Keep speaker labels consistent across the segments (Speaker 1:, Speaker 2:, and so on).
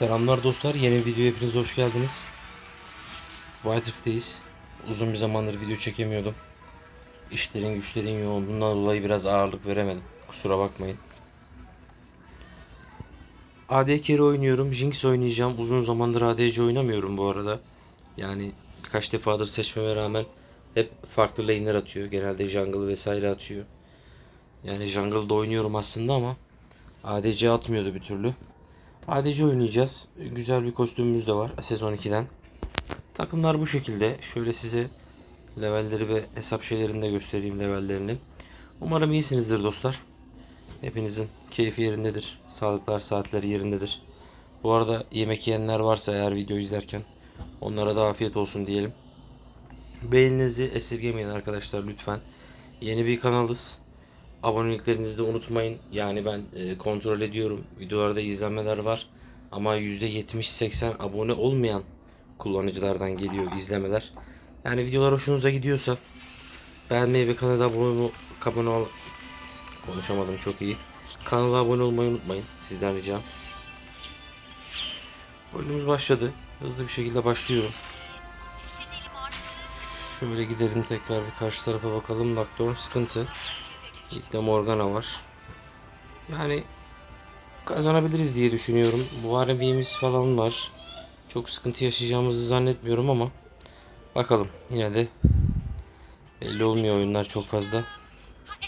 Speaker 1: Selamlar dostlar. Yeni videoya hepiniz hoş geldiniz. White Rift'teyiz. Uzun bir zamandır video çekemiyordum. İşlerin güçlerin yoğunluğundan dolayı biraz ağırlık veremedim. Kusura bakmayın. AD carry oynuyorum. Jinx oynayacağım. Uzun zamandır ADC oynamıyorum bu arada. Yani birkaç defadır seçmeme rağmen hep farklı lane'ler atıyor. Genelde jungle vesaire atıyor. Yani jungle'da oynuyorum aslında ama ADC atmıyordu bir türlü. ADC oynayacağız. Güzel bir kostümümüz de var sezon 2'den. Takımlar bu şekilde. Şöyle size levelleri ve hesap şeylerini de göstereyim levellerini. Umarım iyisinizdir dostlar. Hepinizin keyfi yerindedir. Sağlıklar saatleri yerindedir. Bu arada yemek yiyenler varsa eğer video izlerken onlara da afiyet olsun diyelim. Beğeninizi esirgemeyin arkadaşlar lütfen. Yeni bir kanalız. Aboneliklerinizi de unutmayın. Yani ben e, kontrol ediyorum. Videolarda izlenmeler var. Ama %70-80 abone olmayan kullanıcılardan geliyor izlemeler. Yani videolar hoşunuza gidiyorsa beğenmeyi ve kanala abone, abone ol konuşamadım çok iyi. Kanala abone olmayı unutmayın. Sizden ricam. Oyunumuz başladı. Hızlı bir şekilde başlıyorum. Şöyle gidelim tekrar bir karşı tarafa bakalım. Nocturne sıkıntı. İlk de Morgana var. Yani kazanabiliriz diye düşünüyorum. Bu RB'miz falan var. Çok sıkıntı yaşayacağımızı zannetmiyorum ama bakalım yine de belli olmuyor oyunlar çok fazla.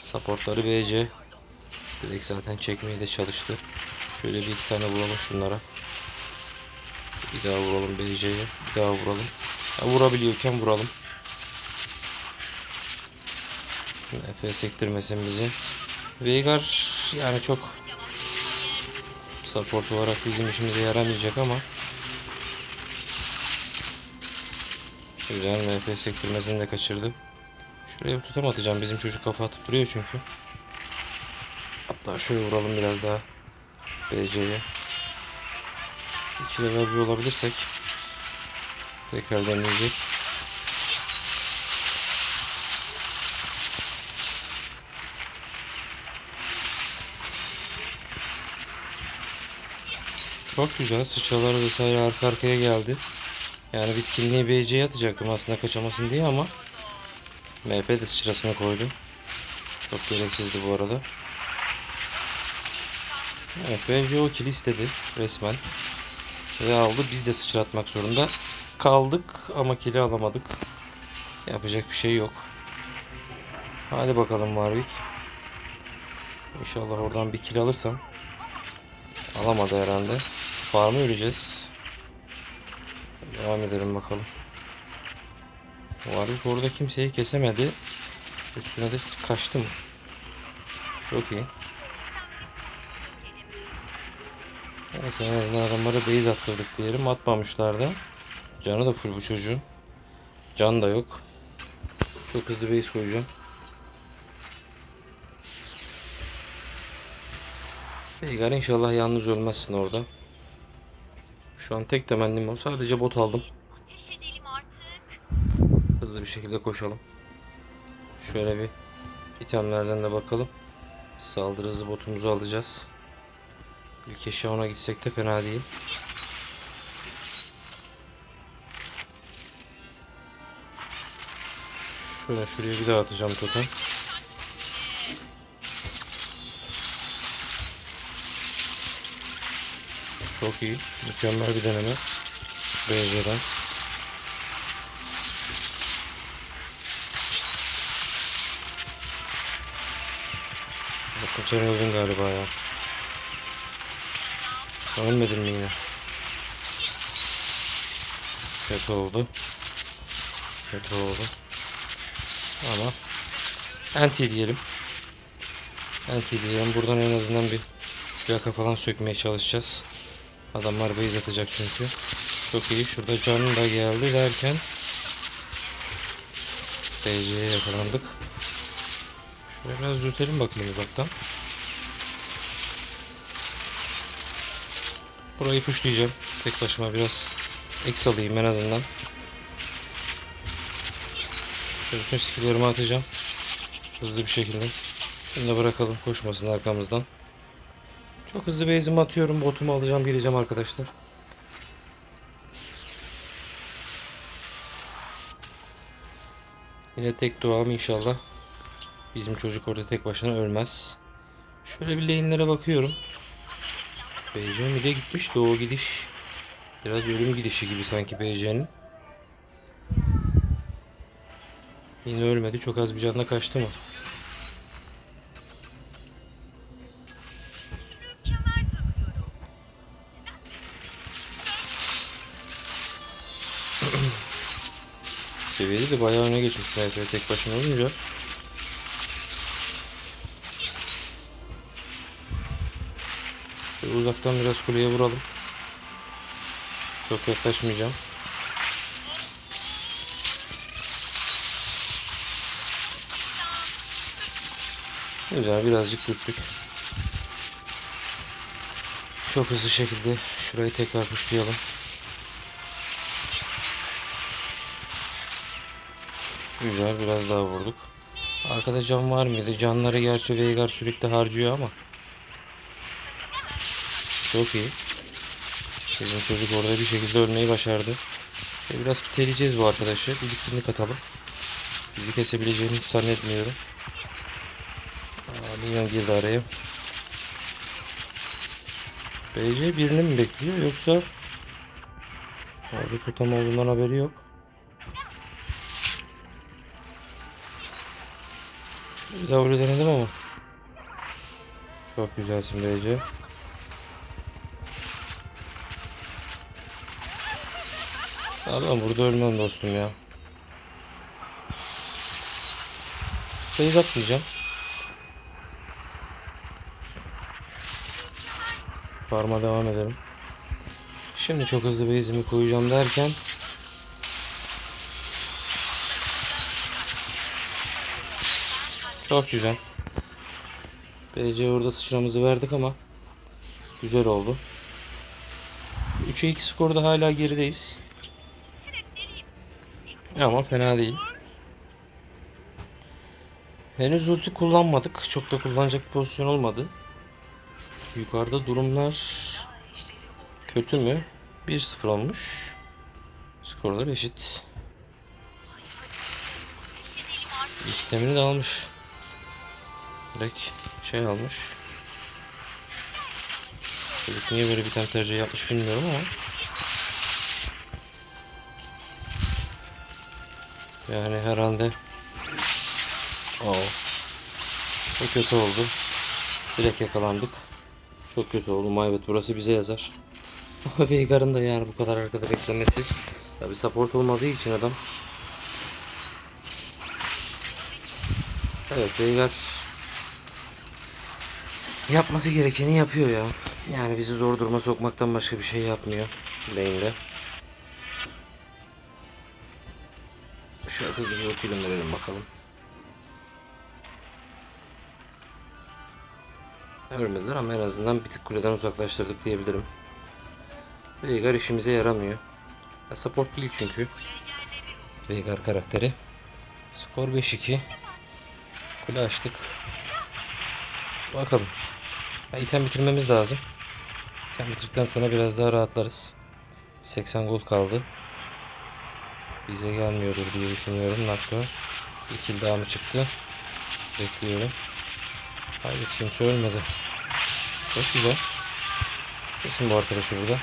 Speaker 1: Supportları BC. Direkt zaten çekmeye de çalıştı. Şöyle bir iki tane vuralım şunlara. Bir daha vuralım BC'ye. Bir daha vuralım. Ya vurabiliyorken vuralım. Efe sektirmesin bizi. Veigar yani çok support olarak bizim işimize yaramayacak ama Güzel MF sektirmesini de kaçırdı. Şuraya bir tutam atacağım. Bizim çocuk kafa atıp duruyor çünkü. Hatta şöyle vuralım biraz daha. BC'ye. İki level bir olabilirsek tekrar deneyecek. Çok güzel. Sıçralar vesaire arka arkaya geldi. Yani bitkinliği BC'ye atacaktım aslında kaçamasın diye ama MF de sıçrasını koydu. Çok gereksizdi bu arada. Evet BC o kill istedi resmen. Ve aldı. Biz de sıçratmak zorunda kaldık ama kill'i alamadık. Yapacak bir şey yok. Hadi bakalım Warwick. İnşallah oradan bir kill alırsam. Alamadı herhalde. Farmı öleceğiz. Devam edelim bakalım. Warwick orada kimseyi kesemedi. Üstüne de kaçtı mı? Çok iyi. Neyse en azından adamlara base attırdık diyelim. Atmamışlar da. Canı da full bu çocuğun. Can da yok. Çok hızlı base koyacağım. Veigar inşallah yalnız ölmezsin orada. Şu an tek temennim o. Sadece bot aldım. Hızlı bir şekilde koşalım. Şöyle bir itemlerden de bakalım. Saldırı hızı botumuzu alacağız. İlk eşya ona gitsek de fena değil. Şöyle şuraya bir daha atacağım totem. Çok iyi. Mükemmel bir deneme. BC'den. Bakın sen öldün galiba ya. Ölmedin mi yine? Kötü oldu. Kötü oldu. Ama anti diyelim. Anti diyelim. Buradan en azından bir plaka falan sökmeye çalışacağız. Adamlar base atacak çünkü. Çok iyi. Şurada canlı da geldi derken DC'ye yakalandık. Şöyle biraz dürtelim bakayım uzaktan. Burayı pushlayacağım. Tek başıma biraz X alayım en azından. Şöyle bütün skilllerimi atacağım. Hızlı bir şekilde. Şunu da bırakalım koşmasın arkamızdan. Çok hızlı base'imi atıyorum. Botumu alacağım geleceğim arkadaşlar. Yine tek duam inşallah. Bizim çocuk orada tek başına ölmez. Şöyle bir lane'lere bakıyorum. BC'nin bir de gitmiş doğu gidiş. Biraz ölüm gidişi gibi sanki BC'nin. Yine ölmedi. Çok az bir canla kaçtı mı? Seviyeli de bayağı öne geçmiş MF tek başına olunca. Şöyle uzaktan biraz kuleye vuralım. Çok yaklaşmayacağım. Güzel birazcık dürttük. Çok hızlı şekilde şurayı tekrar puşlayalım. Güzel biraz daha vurduk. Arkada can var mıydı? Canları gerçi Veigar sürekli harcıyor ama. Çok iyi. Bizim çocuk orada bir şekilde ölmeyi başardı. Ve biraz kiteleyeceğiz bu arkadaşı. Bir bitkinlik atalım. Bizi kesebileceğini hiç zannetmiyorum. Minyon girdi araya. BC birini mi bekliyor yoksa Orada tutam olduğundan haberi yok. Öyle denedim ama. Çok güzelsin BC. Allah'ım burada ölmem dostum ya. Beyz atmayacağım. Farma devam edelim. Şimdi çok hızlı base'imi koyacağım derken Çok güzel. BC orada sıçramızı verdik ama güzel oldu. 3'e 2 skorda hala gerideyiz. Ama fena değil. Henüz ulti kullanmadık. Çok da kullanacak bir pozisyon olmadı. Yukarıda durumlar kötü mü? 1-0 olmuş. Skorlar eşit. İlk temini de almış. Direkt şey almış. Çocuk niye böyle bir tane tercih yapmış bilmiyorum ama. Yani herhalde Oo. Bu kötü oldu. Direkt yakalandık. Çok kötü oldu. Maybet burası bize yazar. Veigar'ın da yani bu kadar arkada beklemesi. Tabi support olmadığı için adam. Evet Veigar yapması gerekeni yapıyor ya. Yani bizi zor duruma sokmaktan başka bir şey yapmıyor. Lane'de. Şöyle hızlı bir ulti gönderelim bakalım. Ölmediler ama en azından bir tık kuleden uzaklaştırdık diyebilirim. Veigar işimize yaramıyor. Ya support değil çünkü. Veigar karakteri. Skor 5-2. Kule açtık. Bakalım. Ya item bitirmemiz lazım. İtem bitirdikten sonra biraz daha rahatlarız. 80 gol kaldı. Bize gelmiyordur diye düşünüyorum. Nakko. Bir kill daha mı çıktı? Bekliyorum. Hayır kimse ölmedi. Çok güzel. Kesin bu arkadaşı burada.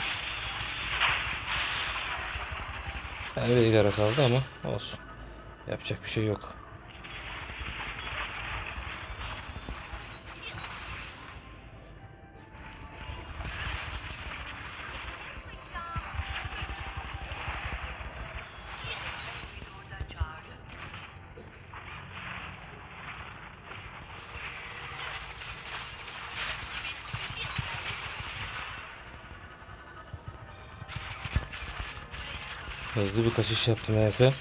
Speaker 1: Yani Veigar'a kaldı ama olsun. Yapacak bir şey yok. Hızlı bir kaçış yaptım Efe.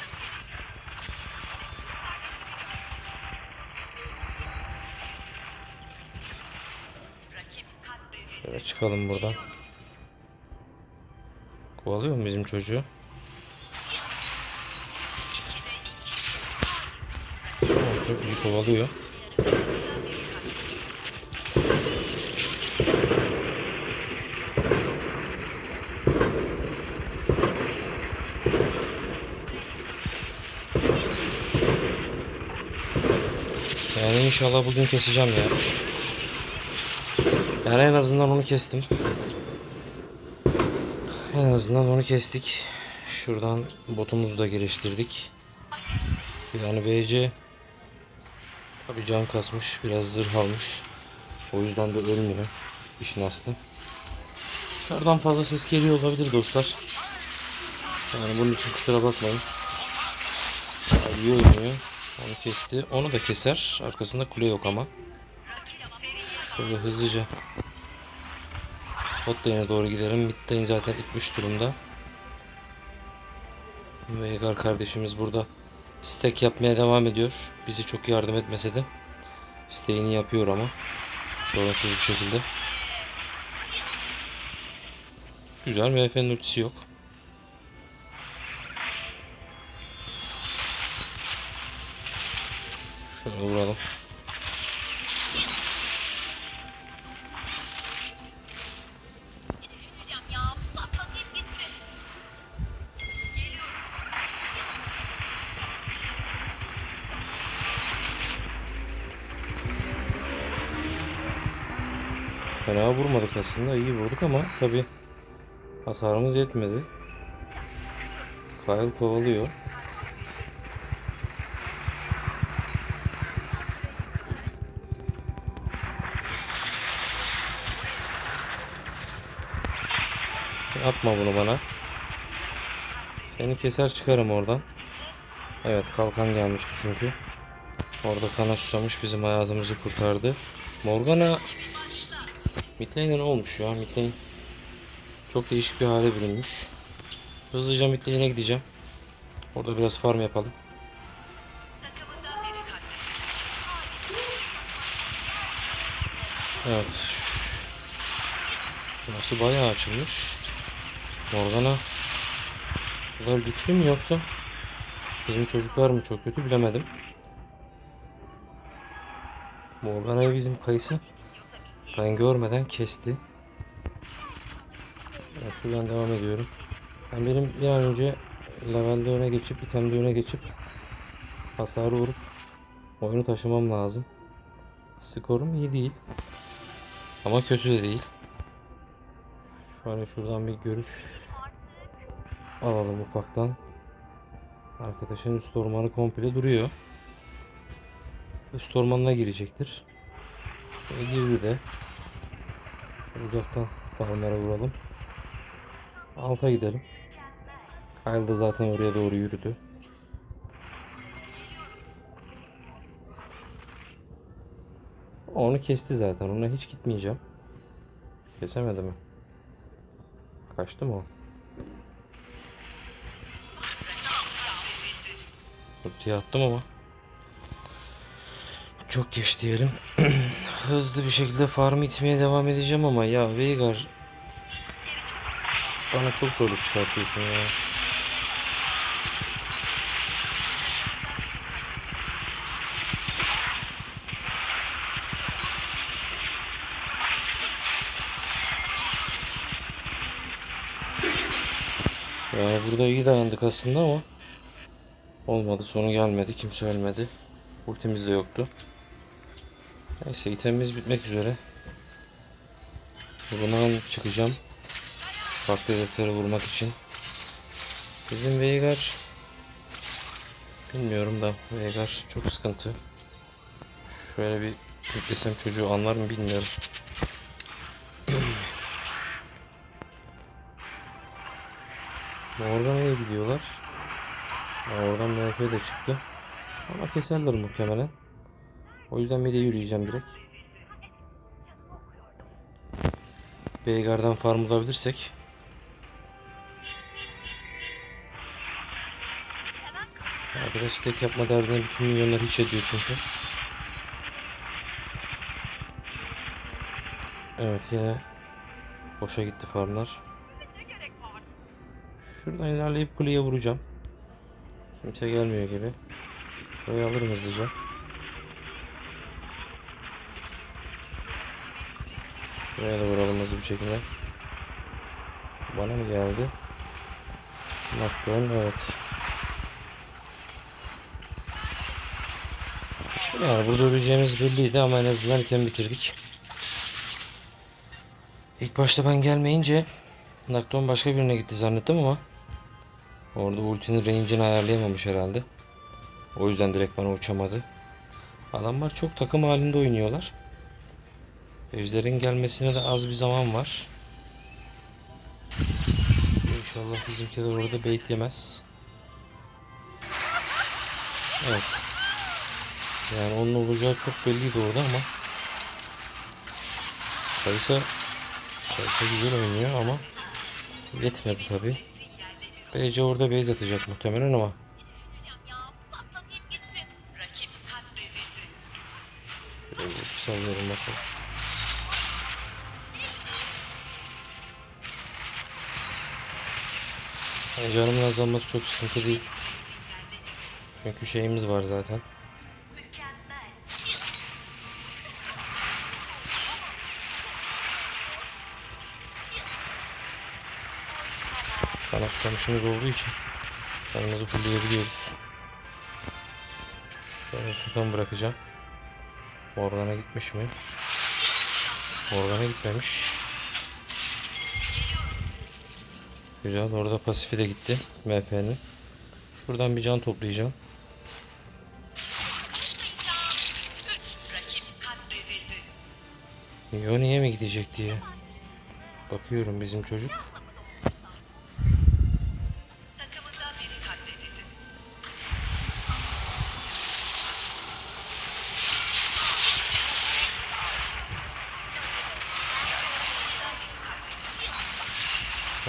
Speaker 1: Şöyle çıkalım buradan. Kovalıyor mu bizim çocuğu? Tamam, çok iyi kovalıyor. Yani inşallah bugün keseceğim ya. Yani en azından onu kestim. En azından onu kestik. Şuradan botumuzu da geliştirdik. Yani BC tabi can kasmış, biraz zırh almış. O yüzden de ölmüyor. İşin aslı. Dışarıdan fazla ses geliyor olabilir dostlar. Yani bunun için kusura bakmayın. Abi oynuyor. Onu kesti. Onu da keser. Arkasında kule yok ama. Şöyle hızlıca bot lane'e doğru gidelim. Mid lane zaten itmiş durumda. Veigar kardeşimiz burada stack yapmaya devam ediyor. Bize çok yardım etmese de stack'ini yapıyor ama sorunsuz bir şekilde. Güzel. MF'nin ultisi yok. Şöyle vuralım. Fena vurmadık aslında. iyi vurduk ama tabi hasarımız yetmedi. Kyle kovalıyor. Seni keser çıkarım oradan. Evet kalkan gelmişti çünkü. Orada kana susamış bizim hayatımızı kurtardı. Morgana Midlane'e ne olmuş ya? Midlane çok değişik bir hale bürünmüş. Hızlıca midlane'e gideceğim. Orada biraz farm yapalım. Evet. Burası bayağı açılmış. Morgana kadar güçlü mü yoksa bizim çocuklar mı çok kötü bilemedim. Morgana'yı bizim kayısı ben görmeden kesti. Ben şuradan devam ediyorum. Ben benim bir an önce levelde öne geçip itemde öne geçip hasarı vurup oyunu taşımam lazım. Skorum iyi değil. Ama kötü de değil. Şöyle şuradan bir görüş alalım ufaktan. Arkadaşın üst ormanı komple duruyor. Üst ormanına girecektir. Ve girdi de. Uzaktan farmlara vuralım. Alta gidelim. Kyle da zaten oraya doğru yürüdü. Onu kesti zaten. Ona hiç gitmeyeceğim. Kesemedi mi? Kaçtı mı o? Ultiye attım ama. Çok geç diyelim. Hızlı bir şekilde farm itmeye devam edeceğim ama ya Veigar bana çok zorluk çıkartıyorsun ya. Yani burada iyi dayandık aslında ama olmadı sonu gelmedi kimse ölmedi. Ultimiz de yoktu. Neyse itemimiz bitmek üzere. Buradan çıkacağım. Farklı hedeflere vurmak için. Bizim Veigar bilmiyorum da Veigar çok sıkıntı. Şöyle bir yüklesem çocuğu anlar mı bilmiyorum. De çıktı. Ama keserler muhtemelen. O yüzden de yürüyeceğim direkt. Veigar'dan farm bulabilirsek. Arkadaş tek yapma derdine bütün milyonlar hiç ediyor çünkü. Evet yine boşa gitti farmlar. Şuradan ilerleyip kuleye vuracağım. Kimse gelmiyor gibi. Burayı alırım hızlıca. Buraya da vuralım hızlı bir şekilde. Bana mı geldi? Knockdown evet. Yani burada öleceğimiz belliydi ama en azından item bitirdik. İlk başta ben gelmeyince Nakton başka birine gitti zannettim ama orada ultinin range'ini ayarlayamamış herhalde. O yüzden direkt bana uçamadı. Adamlar çok takım halinde oynuyorlar. Ejder'in gelmesine de az bir zaman var. İnşallah bizimkiler orada bait yemez. Evet. Yani onun olacağı çok belliydi orada ama Kaysa Kaysa güzel oynuyor ama yetmedi tabi. BC orada base atacak muhtemelen ama şöyle sallıyorum bakalım. Yani canımın azalması çok sıkıntı değil. Çünkü şeyimiz var zaten. Kanat susamışımız olduğu için canımızı fullleyebiliyoruz. Şöyle tutan bırakacağım. Morgana gitmiş mi? Morgana gitmemiş. Güzel orada pasifi de gitti MF'nin. Şuradan bir can toplayacağım. Yoni'ye mi gidecek diye. Bakıyorum bizim çocuk.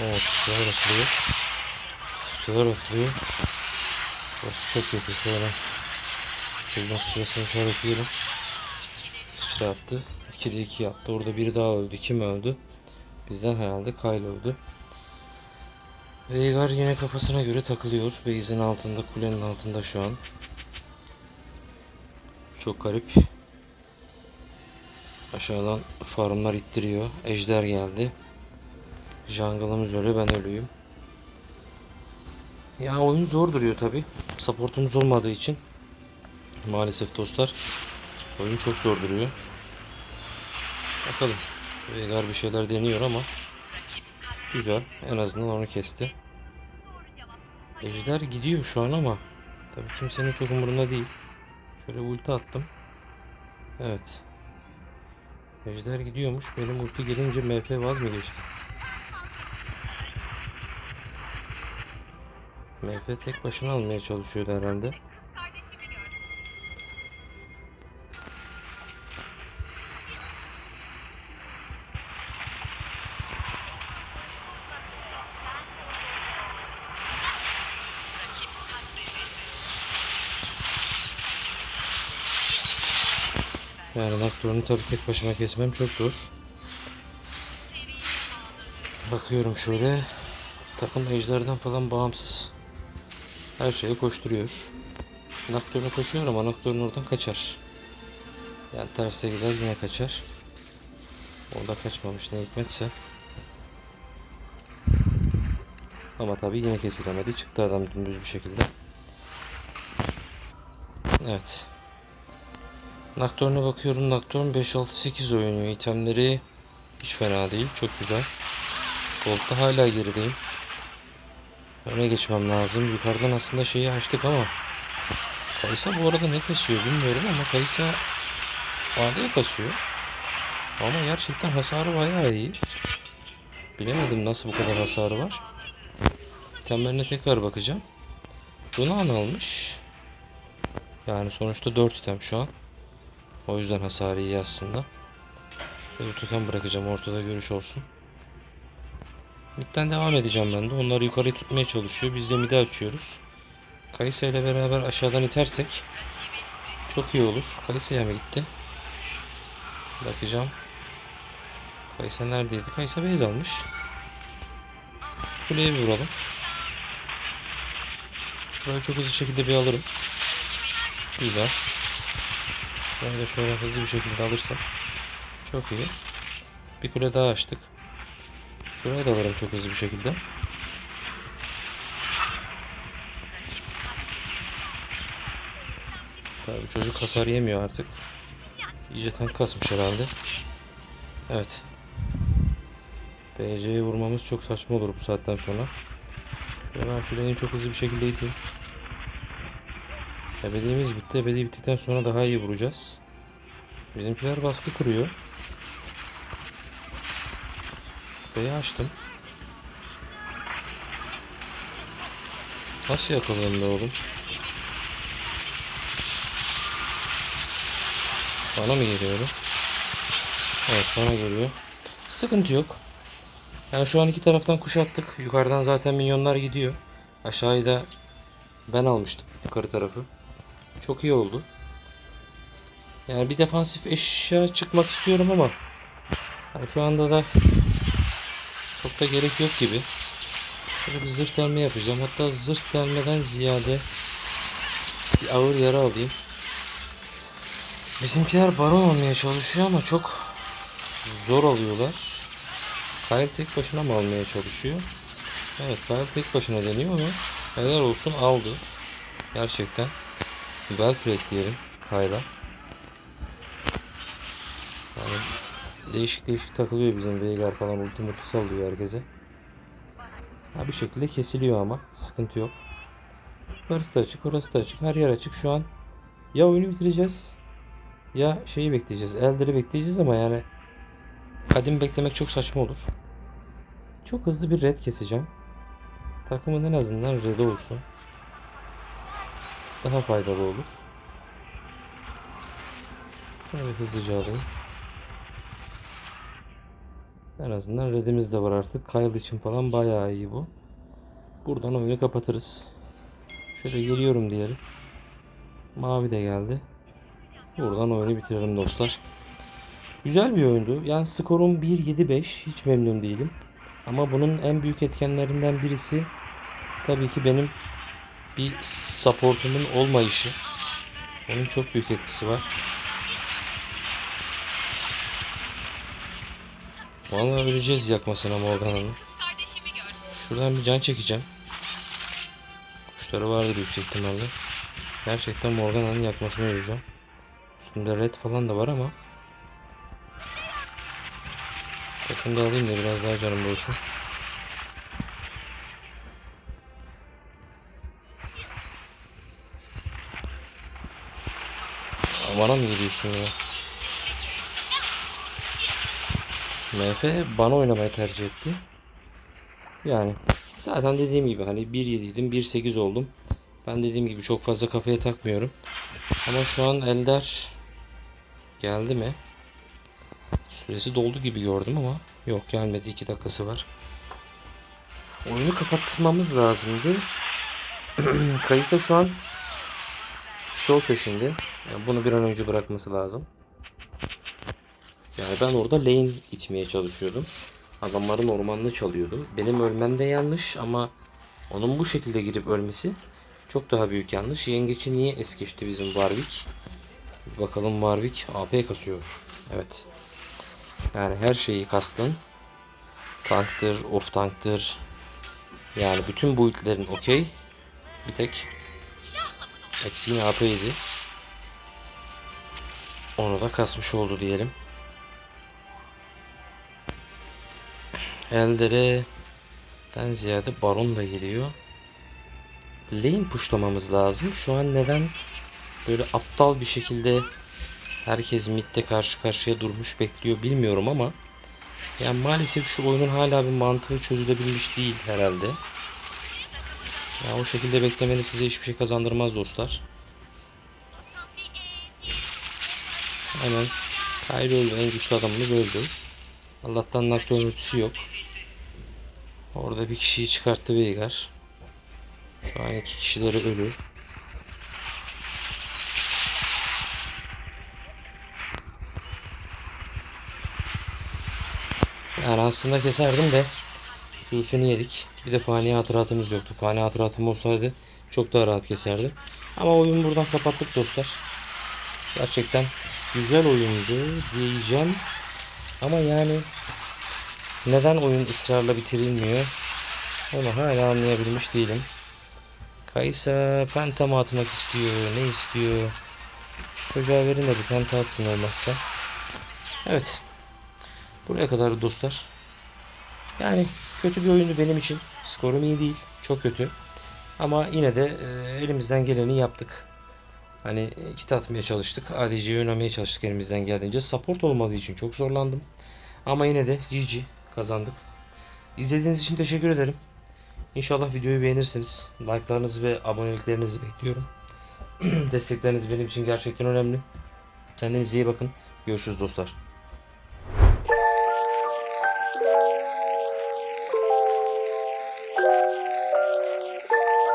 Speaker 1: Oo sıçralar atılıyor. Sıçralar atılıyor. Burası çok kötü şöyle. Çocuğun sırasını işaretleyelim. Sıçra attı. 2'de 2 yaptı. Orada biri daha öldü. Kim öldü? Bizden herhalde Kyle öldü. Veigar yine kafasına göre takılıyor. Base'in altında, kulenin altında şu an. Çok garip. Aşağıdan farmlar ittiriyor. Ejder geldi. Jungle'ımız öyle ben ölüyüm. Ya oyun zor duruyor tabi. Supportumuz olmadığı için. Maalesef dostlar. Oyun çok zor duruyor. Bakalım. Veigar bir şeyler deniyor ama güzel. En azından onu kesti. Ejder gidiyor şu an ama tabii kimsenin çok umurunda değil. Şöyle ulti attım. Evet. Ejder gidiyormuş. Benim ulti gelince MP vaz mı geçti? MP tek başına almaya çalışıyordu herhalde. Yani Nocturne'u tabii tek başıma kesmem çok zor. Bakıyorum şöyle. Takım ejderden falan bağımsız. Her şeye koşturuyor. Nocturne koşuyor ama Nocturne oradan kaçar. Yani terse gider yine kaçar. Orada kaçmamış ne hikmetse. Ama tabii yine kesilemedi. Çıktı adam dümdüz bir şekilde. Evet. Nocturne'a bakıyorum. Nocturne 5-6-8 oynuyor. İtemleri hiç fena değil. Çok güzel. Gold'da hala gerideyim. Öne geçmem lazım. Yukarıdan aslında şeyi açtık ama Kaysa bu arada ne kasıyor bilmiyorum ama Kaysa AD kasıyor. Ama gerçekten hasarı bayağı iyi. Bilemedim nasıl bu kadar hasarı var. İtemlerine tekrar bakacağım. Dunan almış. Yani sonuçta 4 item şu an. O yüzden hasarı iyi aslında. Şöyle tutan bırakacağım ortada görüş olsun. Mid'den devam edeceğim ben de. Onlar yukarıyı tutmaya çalışıyor. Biz de mid'i açıyoruz. Kaysa ile beraber aşağıdan itersek çok iyi olur. Kaysa'ya mı gitti? Bakacağım. Kaysa neredeydi? Kaysa base almış. Kuleye bir vuralım. Böyle çok hızlı şekilde bir alırım. Güzel. Şurayı da şöyle hızlı bir şekilde alırsam. Çok iyi. Bir kule daha açtık. Şurayı da alırım çok hızlı bir şekilde. Tabii çocuk hasar yemiyor artık. İyice tank kasmış herhalde. Evet. BC'ye vurmamız çok saçma olur bu saatten sonra. Ben şu lane'i çok hızlı bir şekilde iteyim. Ebediğimiz bitti. Ebedi bittikten sonra daha iyi vuracağız. Bizimkiler baskı kuruyor. B'yi açtım. Nasıl yakaladın be oğlum? Bana mı geliyor? Evet bana geliyor. Sıkıntı yok. Yani şu an iki taraftan kuşattık. Yukarıdan zaten minyonlar gidiyor. Aşağıyı da ben almıştım. Yukarı tarafı. Çok iyi oldu. Yani bir defansif eşya çıkmak istiyorum ama yani şu anda da çok da gerek yok gibi. Şöyle bir zırh delme yapacağım. Hatta zırh delmeden ziyade bir ağır yara alayım. Bizimkiler baron olmaya çalışıyor ama çok zor alıyorlar. Kyle tek başına mı almaya çalışıyor? Evet Kyle tek başına deniyor ve helal olsun aldı. Gerçekten. Well played diyelim Kyle'a. Yani değişik değişik takılıyor bizim Veigar falan ulti multi sallıyor herkese. Ha bir şekilde kesiliyor ama sıkıntı yok. Orası da açık, orası da açık. Her yer açık şu an. Ya oyunu bitireceğiz ya şeyi bekleyeceğiz. Elder'i bekleyeceğiz ama yani kadim beklemek çok saçma olur. Çok hızlı bir red keseceğim. Takımın en azından red olsun. Daha faydalı olur. Şöyle hızlıca alayım. En azından redimiz de var artık. Kyle için falan bayağı iyi bu. Buradan oyunu kapatırız. Şöyle geliyorum diyelim. Mavi de geldi. Buradan oyunu bitirelim dostlar. Güzel bir oyundu. Yani skorum 1-7-5. Hiç memnun değilim. Ama bunun en büyük etkenlerinden birisi tabii ki benim bir supportumun olmayışı. Onun çok büyük etkisi var. Vallahi öleceğiz yakmasına Morgana'nın. Şuradan bir can çekeceğim. Kuşları vardır yüksek ihtimalle. Gerçekten Morgana'nın yakmasını öleceğim. Üstünde red falan da var ama. Ya Şunu da alayım da biraz daha canım olsun. Bana mı geliyorsun ya? MF bana oynamayı tercih etti. Yani zaten dediğim gibi hani 1.7 idim 1.8 oldum. Ben dediğim gibi çok fazla kafaya takmıyorum. Ama şu an Elder geldi mi? Süresi doldu gibi gördüm ama yok gelmedi 2 dakikası var. Oyunu kapatmamız lazımdı. Kayısa şu an show peşinde. Yani bunu bir an önce bırakması lazım. Yani ben orada lane itmeye çalışıyordum. Adamların ormanını çalıyordum. Benim ölmem de yanlış ama onun bu şekilde girip ölmesi çok daha büyük yanlış. Yengeç'i niye es geçti bizim Warwick? Bir bakalım Warwick AP kasıyor. Evet. Yani her şeyi kastın. Tanktır, off tanktır. Yani bütün boyutların okey. Bir tek eksiğin AP'ydi. Onu da kasmış oldu diyelim. Eldere'den ziyade Baron da geliyor. Lane pushlamamız lazım. Şu an neden böyle aptal bir şekilde herkes midde karşı karşıya durmuş bekliyor bilmiyorum ama yani maalesef şu oyunun hala bir mantığı çözülebilmiş değil herhalde. Ya o şekilde beklemeniz size hiçbir şey kazandırmaz dostlar. Hemen öldü. En güçlü adamımız öldü. Allah'tan Nocturne ultisi yok. Orada bir kişiyi çıkarttı Veigar. Şu an iki kişileri ölü. Yani aslında keserdim de Q'sunu yedik. Bir de fani hatıratımız yoktu. Fani hatıratım olsaydı çok daha rahat keserdim. Ama oyunu buradan kapattık dostlar. Gerçekten güzel oyundu diyeceğim. Ama yani neden oyun ısrarla bitirilmiyor? Onu hala anlayabilmiş değilim. Kaysa penta mı atmak istiyor? Ne istiyor? Şu çocuğa verin de bir penta atsın olmazsa. Evet. Buraya kadar dostlar. Yani kötü bir oyundu benim için. Skorum iyi değil. Çok kötü. Ama yine de e, elimizden geleni yaptık. Hani e, kit atmaya çalıştık. ADC'yi oynamaya çalıştık elimizden geldiğince. Support olmadığı için çok zorlandım. Ama yine de GG kazandık. İzlediğiniz için teşekkür ederim. İnşallah videoyu beğenirsiniz. Like'larınızı ve aboneliklerinizi bekliyorum. Destekleriniz benim için gerçekten önemli. Kendinize iyi bakın. Görüşürüz dostlar.